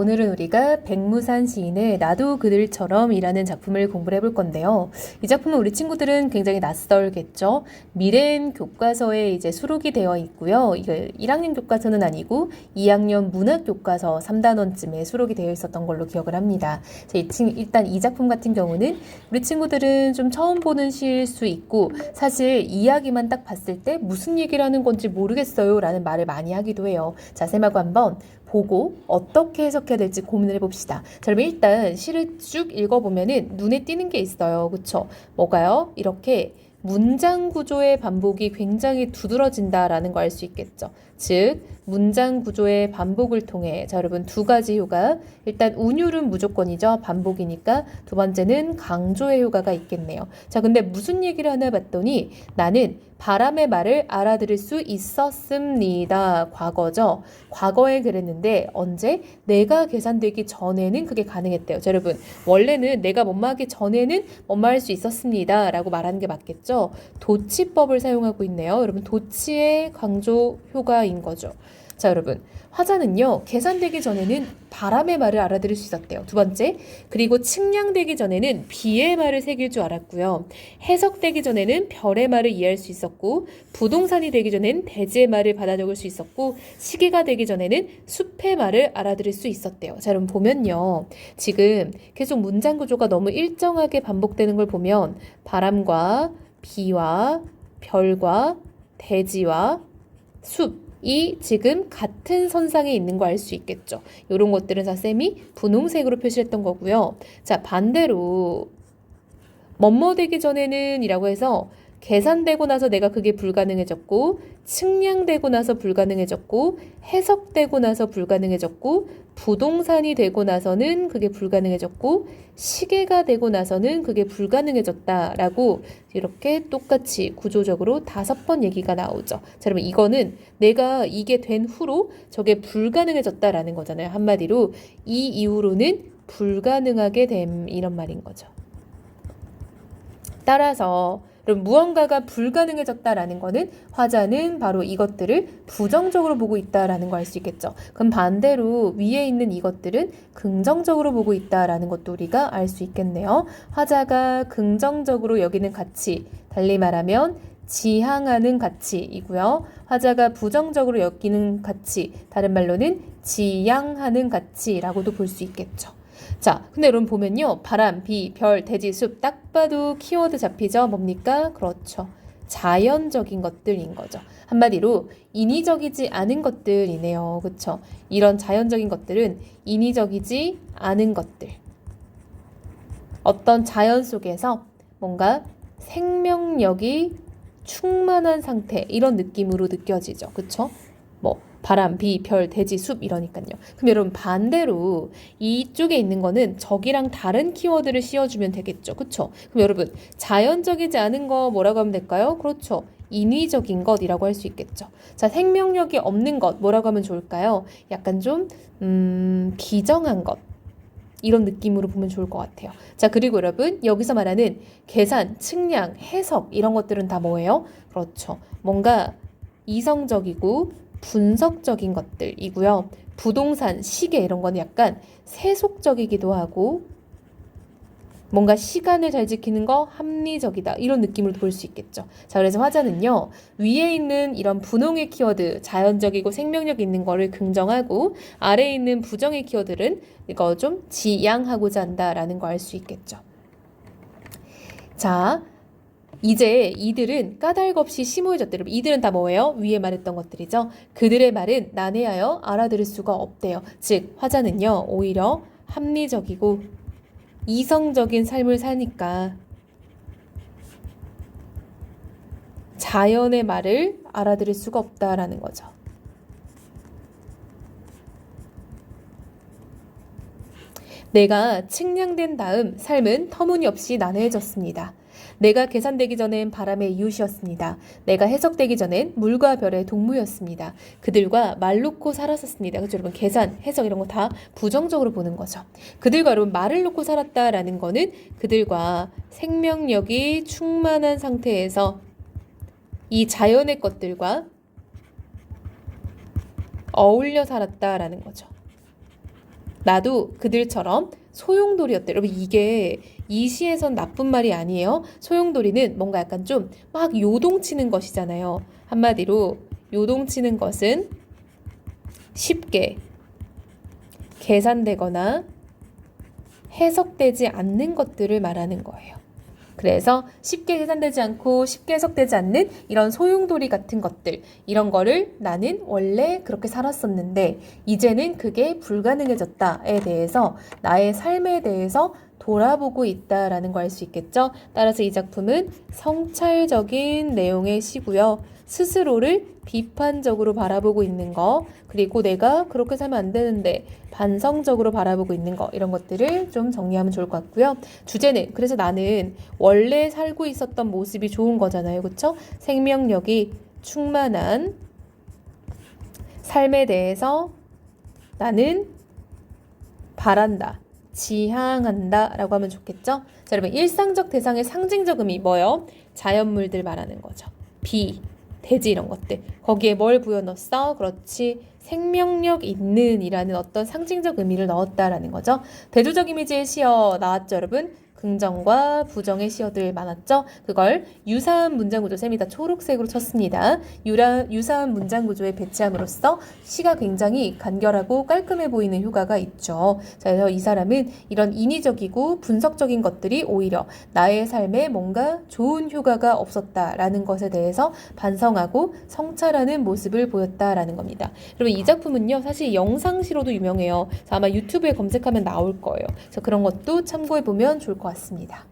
오늘은 우리가 백무산 시인의 나도 그들처럼 이라는 작품을 공부를 해볼 건데요. 이 작품은 우리 친구들은 굉장히 낯설겠죠. 미래엔 교과서에 이제 수록이 되어 있고요. 이게 1학년 교과서는 아니고 2학년 문학 교과서 3단원쯤에 수록이 되어 있었던 걸로 기억을 합니다. 일단 이 작품 같은 경우는 우리 친구들은 좀 처음 보는 시일 수 있고 사실 이야기만 딱 봤을 때 무슨 얘기를 하는 건지 모르겠어요 라는 말을 많이 하기도 해요. 자, 쌤하고 한번 보고 어떻게 해석해야 될지 고민을 해봅시다. 자, 그럼 일단 시를 쭉 읽어보면은 눈에 띄는 게 있어요. 그쵸? 뭐가요? 이렇게 문장 구조의 반복이 굉장히 두드러진다라는 거 알 수 있겠죠. 즉, 문장 구조의 반복을 통해, 자, 여러분 두 가지 효과. 일단 운율은 무조건이죠. 반복이니까. 두 번째는 강조의 효과가 있겠네요. 자, 근데 무슨 얘기를 하나 봤더니 나는 바람의 말을 알아들을 수 있었습니다. 과거죠. 과거에 그랬는데 언제? 내가 계산되기 전에는 그게 가능했대요. 자, 여러분 원래는 내가 뭐뭐하기 전에는 뭐뭐할 수 있었습니다. 라고 말하는 게 맞겠죠. 도치법을 사용하고 있네요. 여러분 도치의 강조 효과인 거죠. 자, 여러분. 화자는요, 계산되기 전에는 바람의 말을 알아들을 수 있었대요. 두 번째, 그리고 측량되기 전에는 비의 말을 새길 줄 알았고요. 해석되기 전에는 별의 말을 이해할 수 있었고, 부동산이 되기 전엔 대지의 말을 받아 적을 수 있었고, 시계가 되기 전에는 숲의 말을 알아들을 수 있었대요. 자, 여러분 보면요. 지금 계속 문장 구조가 너무 일정하게 반복되는 걸 보면, 바람과 비와 별과 대지와 숲, 이 지금 같은 선상에 있는 거 알 수 있겠죠. 이런 것들은 사쌤이 분홍색으로 표시했던 거고요. 자, 반대로 뭐뭐 되기 전에는 이라고 해서 계산되고 나서 내가 그게 불가능해졌고 측량되고 나서 불가능해졌고 해석되고 나서 불가능해졌고 부동산이 되고 나서는 그게 불가능해졌고 시계가 되고 나서는 그게 불가능해졌다라고 이렇게 똑같이 구조적으로 다섯 번 얘기가 나오죠. 자, 그러면 이거는 내가 이게 된 후로 저게 불가능해졌다라는 거잖아요. 한마디로 이 이후로는 불가능하게 됨 이런 말인 거죠. 따라서 그럼 무언가가 불가능해졌다라는 거는 화자는 바로 이것들을 부정적으로 보고 있다라는 걸 알 수 있겠죠. 그럼 반대로 위에 있는 이것들은 긍정적으로 보고 있다라는 것도 우리가 알 수 있겠네요. 화자가 긍정적으로 여기는 가치, 달리 말하면 지향하는 가치이고요. 화자가 부정적으로 여기는 가치, 다른 말로는 지양하는 가치라고도 볼 수 있겠죠. 자, 근데 여러분 보면요. 바람, 비, 별, 대지, 숲 딱 봐도 키워드 잡히죠? 뭡니까? 그렇죠. 자연적인 것들인 거죠. 한마디로 인위적이지 않은 것들이네요. 그렇죠? 이런 자연적인 것들은 인위적이지 않은 것들. 어떤 자연 속에서 뭔가 생명력이 충만한 상태 이런 느낌으로 느껴지죠. 그렇죠? 뭐 바람, 비, 별, 대지, 숲 이러니까요. 그럼 여러분 반대로 이쪽에 있는 거는 저기랑 다른 키워드를 씌워주면 되겠죠. 그쵸? 그럼 여러분 자연적이지 않은 거 뭐라고 하면 될까요? 그렇죠. 인위적인 것이라고 할 수 있겠죠. 자, 생명력이 없는 것 뭐라고 하면 좋을까요? 약간 좀 음, 비정한 것. 이런 느낌으로 보면 좋을 것 같아요. 자, 그리고 여러분, 여기서 말하는 계산, 측량, 해석, 이런 것들은 다 뭐예요? 그렇죠. 뭔가 이성적이고 분석적인 것들이고요. 부동산, 시계 이런 거는 약간 세속적이기도 하고 뭔가 시간을 잘 지키는 거 합리적이다 이런 느낌으로 볼 수 있겠죠. 자 그래서 화자는요 위에 있는 이런 분홍의 키워드 자연적이고 생명력 있는 거를 긍정하고 아래에 있는 부정의 키워드는 이거 좀 지양하고자 한다라는 거 알 수 있겠죠. 자 이제 이들은 까닭 없이 심오해졌대. 여러분, 이들은 다 뭐예요? 위에 말했던 것들이죠. 그들의 말은 난해하여 알아들을 수가 없대요. 즉, 화자는요, 오히려 합리적이고 이성적인 삶을 사니까 자연의 말을 알아들을 수가 없다라는 거죠. 내가 측량된 다음 삶은 터무니없이 난해해졌습니다. 내가 계산되기 전엔 바람의 이웃이었습니다. 내가 해석되기 전엔 물과 별의 동무였습니다. 그들과 말 놓고 살았었습니다. 그렇죠, 여러분? 계산, 해석 이런 거 다 부정적으로 보는 거죠. 그들과 여러분 말을 놓고 살았다라는 거는 그들과 생명력이 충만한 상태에서 이 자연의 것들과 어울려 살았다라는 거죠. 나도 그들처럼 소용돌이였대. 여러분 이게 이 시에선 나쁜 말이 아니에요. 소용돌이는 뭔가 약간 좀 막 요동치는 것이잖아요. 한마디로 요동치는 것은 쉽게 계산되거나 해석되지 않는 것들을 말하는 거예요. 그래서 쉽게 계산되지 않고 쉽게 해석되지 않는 이런 소용돌이 같은 것들, 이런 거를 나는 원래 그렇게 살았었는데, 이제는 그게 불가능해졌다에 대해서 나의 삶에 대해서 돌아보고 있다라는 걸알수 있겠죠. 따라서 이 작품은 성찰적인 내용의 시고요. 스스로를 비판적으로 바라보고 있는 거, 그리고 내가 그렇게 살면 안 되는데 반성적으로 바라보고 있는 거, 이런 것들을 좀 정리하면 좋을 것 같고요. 주제는, 그래서 나는 원래 살고 있었던 모습이 좋은 거잖아요. 그쵸? 생명력이 충만한 삶에 대해서 나는 바란다. 지향한다 라고 하면 좋겠죠? 자, 여러분 일상적 대상의 상징적 의미 뭐요? 자연물들 말하는 거죠. 비, 돼지 이런 것들. 거기에 뭘 부여 넣었어? 그렇지. 생명력 있는 이라는 어떤 상징적 의미를 넣었다라는 거죠. 대조적 이미지의 시어 나왔죠, 여러분? 긍정과 부정의 시어들 많았죠? 그걸 유사한 문장 구조, 쌤이 다 초록색으로 쳤습니다. 유라, 유사한 문장 구조에 배치함으로써 시가 굉장히 간결하고 깔끔해 보이는 효과가 있죠. 자, 그래서 이 사람은 이런 인위적이고 분석적인 것들이 오히려 나의 삶에 뭔가 좋은 효과가 없었다라는 것에 대해서 반성하고 성찰하는 모습을 보였다라는 겁니다. 그러면 이 작품은요, 사실 영상시로도 유명해요. 아마 유튜브에 검색하면 나올 거예요. 그래서 그런 것도 참고해 보면 좋을 것 같습니다.